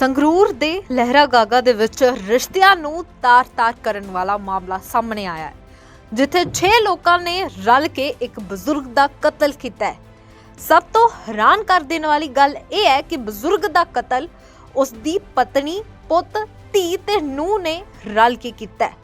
ਸੰਗਰੂਰ ਦੇ ਲਹਿਰਾ ਗਾਗਾ ਦੇ ਵਿੱਚ ਰਿਸ਼ਤਿਆਂ ਨੂੰ ਤਾਰ-ਤਾਰ ਕਰਨ ਵਾਲਾ ਮਾਮਲਾ ਸਾਹਮਣੇ ਆਇਆ ਹੈ, ਜਿੱਥੇ 6 ਲੋਕਾਂ ਨੇ ਰਲ ਕੇ ਇੱਕ ਬਜ਼ੁਰਗ ਦਾ ਕਤਲ ਕੀਤਾ ਹੈ। ਸਭ ਤੋਂ ਹੈਰਾਨ ਕਰ ਦੇਣ ਵਾਲੀ ਗੱਲ ਇਹ ਹੈ ਕਿ ਬਜ਼ੁਰਗ ਦਾ ਕਤਲ ਉਸ ਦੀ ਪਤਨੀ, ਪੁੱਤ, ਧੀ ਤੇ ਨੂੰਹ ਨੇ ਰਲ ਕੇ ਕੀਤਾ ਹੈ।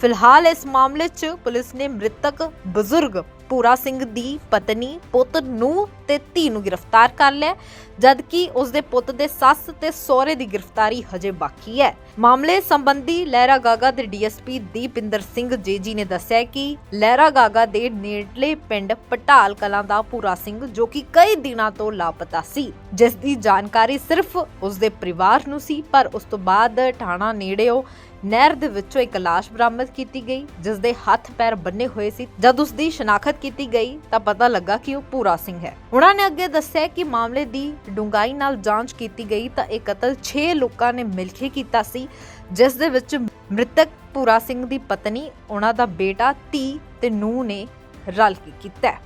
ਫਿਲਹਾਲ ਇਸ ਮਾਮਲੇ 'ਚ ਪੁਲਿਸ ਨੇ ਮ੍ਰਿਤਕ ਬਜ਼ੁਰਗ ਭੂਰਾ ਸਿੰਘ ਦੀ ਪਤਨੀ, ਪੁੱਤ ਨੂੰ ਤੇ ਧੀ ਨੂੰ ਗ੍ਰਿਫਤਾਰ ਕਰ ਲਿਆ ਜਦਕਿ ਉਸ ਦੇ ਪੁੱਤ ਦੇ ਸੱਸ ਤੇ ਸਹੁਰੇ ਦੀ ਗ੍ਰਿਫਤਾਰੀ ਹਜੇ ਬਾਕੀ ਹੈ। ਮਾਮਲੇ ਸੰਬੰਧੀ ਲਹਿਰਾ ਗਾਗਾ ਦੇ ਡੀਐਸਪੀ ਦੀਪਿੰਦਰ ਸਿੰਘ ਜੇਜੀ ਨੇ ਦੱਸਿਆ ਕਿ ਲਹਿਰਾ ਗਾਗਾ ਦੇ ਨੇੜਲੇ ਪਿੰਡ ਪਟਾਲ ਕਲਾਂ ਦਾ ਪੂਰਾ ਸਿੰਘ, ਜੋ ਕਿ ਕਈ ਦਿਨਾਂ ਤੋਂ ਲਾਪਤਾ ਸੀ, ਜਿਸ ਦੀ ਜਾਣਕਾਰੀ ਸਿਰਫ ਉਸ ਦੇ ਪਰਿਵਾਰ ਨੂੰ ਸੀ, ਪਰ ਉਸ ਤੋਂ ਬਾਅਦ ਠਾਣਾ ਨੇੜਿਓ ਨਹਿਰ ਦੇ ਵਿੱਚੋਂ ਇੱਕ ਲਾਸ਼ ਬਰਾਮਦ ਕੀਤੀ ਗਈ ਜਿਸ ਦੇ ਹੱਥ ਪੈਰ ਬੰਨੇ ਹੋਏ ਸੀ। ਜਦ ਉਸ ਦੀ ਸ਼ਨਾਖਤ ਕੀਤੀ ਗਈ ਤਾਂ ਪਤਾ ਲੱਗਾ ਕਿ ਉਹ ਪੂਰਾ ਸਿੰਘ ਹੈ। ਉਹਨਾਂ ਨੇ ਅੱਗੇ ਦੱਸਿਆ ਕਿ ਮਾਮਲੇ ਦੀ ਡੂੰਘਾਈ ਨਾਲ ਜਾਂਚ ਕੀਤੀ ਗਈ ਤਾਂ ਇਹ ਕਤਲ 6 ਲੋਕਾਂ ਨੇ ਮਿਲ ਕੇ ਕੀਤਾ ਸੀ, ਜਿਸ ਦੇ ਵਿੱਚ ਮ੍ਰਿਤਕ ਪੂਰਾ ਸਿੰਘ ਦੀ ਪਤਨੀ, ਉਹਨਾਂ ਦਾ ਬੇਟਾ, ਧੀ ਤੇ ਨੂੰਹ ਨੇ ਰਲ ਕੇ ਕੀਤਾ ਹੈ।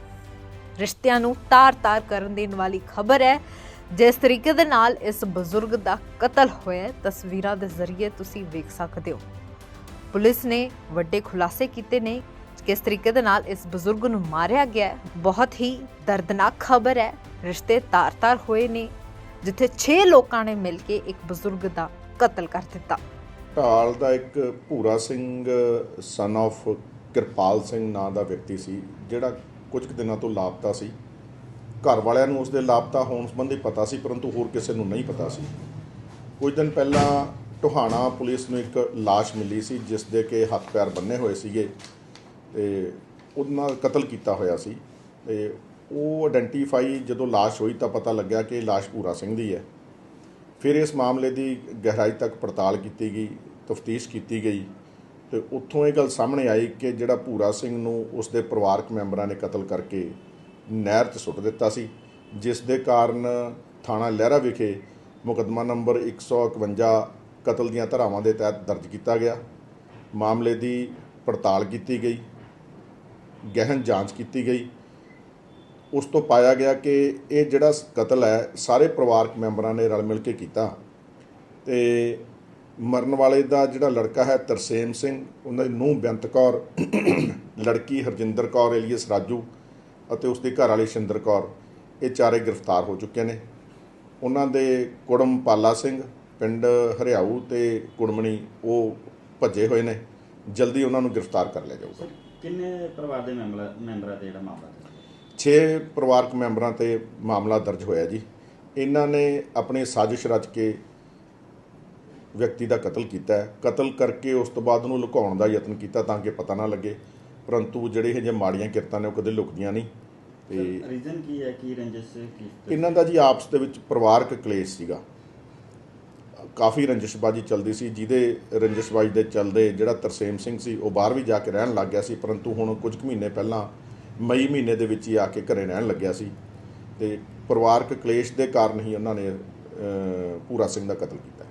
ਰਿਸ਼ਤਿਆਂ ਨੂੰ ਤਾਰ-ਤਾਰ ਕਰਨ ਦੇਣ ਵਾਲੀ ਖਬਰ ਹੈ। ਜਿਸ ਤਰੀਕੇ ਦੇ ਨਾਲ ਇਸ ਬਜ਼ੁਰਗ ਦਾ ਕਤਲ ਹੋਇਆ ਤਸਵੀਰਾਂ ਦੇ ਜ਼ਰੀਏ ਤੁਸੀਂ ਵੇਖ ਸਕਦੇ ਹੋ। ਪੁਲਿਸ ਨੇ ਵੱਡੇ ਖੁਲਾਸੇ ਕੀਤੇ ਨੇ। ਕਿਸ ਤਰੀਕੇ ਦੇ ਨਾਲ ਇਸ ਬਜ਼ੁਰਗ ਨੂੰ ਮਾਰਿਆ ਗਿਆ ਬਹੁਤ ਹੀ ਦਰਦਨਾਕ ਖਬਰ ਹੈ। ਰਿਸ਼ਤੇ ਤਾਰ-ਤਾਰ ਹੋਏ ਨੇ, ਜਿੱਥੇ 6 ਲੋਕਾਂ ਨੇ ਮਿਲ ਕੇ ਇੱਕ ਬਜ਼ੁਰਗ ਦਾ ਕਤਲ ਕਰ ਦਿੱਤਾ। ਢਾਲ ਦਾ ਇੱਕ ਭੂਰਾ ਸਿੰਘ ਸਨ of ਕਿਰਪਾਲ ਸਿੰਘ ਨਾਂ ਦਾ ਵਿਅਕਤੀ ਸੀ, ਜਿਹੜਾ ਕੁਝ ਕੁ ਦਿਨਾਂ ਤੋਂ ਲਾਪਤਾ ਸੀ। ਘਰ ਵਾਲਿਆਂ ਨੂੰ ਉਸਦੇ ਲਾਪਤਾ ਹੋਣ ਸੰਬੰਧੀ ਪਤਾ ਸੀ, ਪਰੰਤੂ ਹੋਰ ਕਿਸੇ ਨੂੰ ਨਹੀਂ ਪਤਾ ਸੀ। ਕੁਝ ਦਿਨ ਪਹਿਲਾਂ, ਟੋਹਾਣਾ ਪੁਲਿਸ ਨੂੰ ਇੱਕ ਲਾਸ਼ ਮਿਲੀ ਸੀ, ਜਿਸ ਦੇ ਕਿ ਹੱਥ ਪੈਰ ਬੰਨੇ ਹੋਏ ਸੀਗੇ। ਤੇ ਉਹਨਾਂ ਕਤਲ ਕੀਤਾ ਹੋਇਆ ਸੀ ਤੇ ਉਹ ਆਇਡੈਂਟੀਫਾਈ ਜਦੋਂ ਲਾਸ਼ ਹੋਈ ਤਾਂ ਪਤਾ ਲੱਗਿਆ ਕਿ ਇਹ ਲਾਸ਼ ਭੂਰਾ ਸਿੰਘ ਦੀ ਹੈ। ਫਿਰ ਇਸ ਮਾਮਲੇ ਦੀ ਗਹਿਰਾਈ ਤੱਕ ਪੜਤਾਲ ਕੀਤੀ ਗਈ, ਤਫਤੀਸ਼ ਕੀਤੀ ਗਈ ਤੇ ਉੱਥੋਂ ਇਹ ਗੱਲ ਸਾਹਮਣੇ ਆਈ ਕਿ ਜਿਹੜਾ ਭੂਰਾ ਸਿੰਘ ਨੂੰ ਉਸ ਦੇ ਪਰਿਵਾਰਕ ਮੈਂਬਰਾਂ ਨੇ ਕਤਲ ਕਰਕੇ ਨਹਿਰ 'ਚ ਸੁੱਟ ਦਿੱਤਾ ਸੀ, ਜਿਸ ਦੇ ਕਾਰਨ ਥਾਣਾ ਲਹਿਰਾ ਵਿਖੇ ਮੁਕੱਦਮਾ ਨੰਬਰ 151 ਕਤਲ ਦੀਆਂ ਧਾਰਾਵਾਂ ਦੇ ਤਹਿਤ ਦਰਜ ਕੀਤਾ ਗਿਆ। ਮਾਮਲੇ ਦੀ ਪੜਤਾਲ ਕੀਤੀ ਗਈ। ਗਹਿਨ ਜਾਂਚ ਕੀਤੀ ਗਈ। ਉਸ ਤੋਂ ਪਾਇਆ ਗਿਆ ਕਿ ਇਹ ਜਿਹੜਾ ਕਤਲ ਹੈ, ਸਾਰੇ ਪਰਿਵਾਰਕ ਮੈਂਬਰਾਂ ਨੇ ਰਲ ਮਿਲ ਕੇ ਕੀਤਾ। ਤੇ ਮਰਨ ਵਾਲੇ ਦਾ ਜਿਹੜਾ ਲੜਕਾ ਹੈ, ਤਰਸੇਮ ਸਿੰਘ ਉਹਨਾਂ ਦੀ ਨੂੰਹ ਬੇਅੰਤ ਕੌਰ, ਲੜਕੀ ਹਰਜਿੰਦਰ ਕੌਰ ਏਲੀਅਸ ਰਾਜੂ ਅਤੇ ਉਸ ਦੀ ਘਰ ਵਾਲੀ ਸ਼ਿੰਦਰ ਕੌਰ, ਇਹ ਚਾਰੇ ਗ੍ਰਿਫਤਾਰ ਹੋ ਚੁੱਕੇ ਨੇ। ਉਹਨਾਂ ਦੇ ਕੁੜਮ ਪਾਲਾ ਸਿੰਘ, ਪਿੰਡ ਹਰਿਆਊ ਤੇ ਕੁੜਮਣੀ ਉਹ ਭੱਜੇ ਹੋਏ ਨੇ। ਜਲਦੀ ਉਹਨਾਂ ਨੂੰ ਗ੍ਰਿਫਤਾਰ ਕਰ ਲਿਆ ਜਾਊਗਾ। ਕਿੰਨੇ ਪਰਿਵਾਰ ਦੇ ਮੈਂਬਰ ਮੈਂਬਰਾਂ ਤੇ ਜਿਹੜਾ ਮਾਮਲਾ ਦਰਜ ਹੈ? 6 ਪਰਿਵਾਰਕ ਮੈਂਬਰਾਂ ਤੇ ਮਾਮਲਾ ਦਰਜ ਹੋਇਆ ਜੀ। ਇਹਨਾਂ ਨੇ ਆਪਣੀ ਸਾਜ਼ਿਸ਼ ਰਚ ਕੇ ਵਿਅਕਤੀ ਦਾ ਕਤਲ ਕੀਤਾ ਹੈ। ਕਤਲ ਕਰਕੇ ਉਸ ਤੋਂ ਬਾਅਦ ਉਹਨੂੰ ਲੁਕਾਉਣ ਦਾ ਯਤਨ ਕੀਤਾ ਤਾਂ ਕਿ ਪਤਾ ਨਾ ਲੱਗੇ। ਪਰੰਤੂ ਜਿਹੜੇ ਇਹ ਜੇ ਮਾੜੀਆਂ ਕਿਰਤਾਂ ਨੇ ਉਹ ਕਦੇ ਲੁਕਦੀਆਂ ਨਹੀਂ। ਤੇ ਰੀਜ਼ਨ ਕੀ ਹੈ? ਕੀ ਰੰਜਿਸ਼ ਕੀ ਇਹਨਾਂ ਦਾ ਜੀ ਆਪਸ ਦੇ ਵਿੱਚ ਪਰਿਵਾਰਕ ਕਲੇਸ਼ ਸੀਗਾ। ਕਾਫੀ ਰੰਜਿਸ਼ਬਾਜੀ ਚੱਲਦੀ ਸੀ ਜਿਹਦੇ ਰੰਜਿਸ਼ਬਾਜੀ ਦੇ ਚੱਲਦੇ ਜਿਹੜਾ ਤਰਸੇਮ ਸਿੰਘ ਸੀ ਉਹ ਬਾਹਰ ਵੀ ਜਾ ਕੇ ਰਹਿਣ ਲੱਗ ਗਿਆ ਸੀ ਪਰੰਤੂ ਹੁਣ ਕੁਝ ਕੁ ਮਹੀਨੇ ਪਹਿਲਾਂ ਮਈ ਮਹੀਨੇ ਦੇ ਵਿੱਚ ਹੀ ਆ ਕੇ ਘਰੇ ਰਹਿਣ ਲੱਗਿਆ ਸੀ ਤੇ ਪਰਿਵਾਰਕ ਕਲੇਸ਼ ਦੇ ਕਾਰਨ ਹੀ ਉਹਨਾਂ ਨੇ ਅਹ, ਭੂਰਾ ਸਿੰਘ ਦਾ ਕਤਲ ਕੀਤਾ।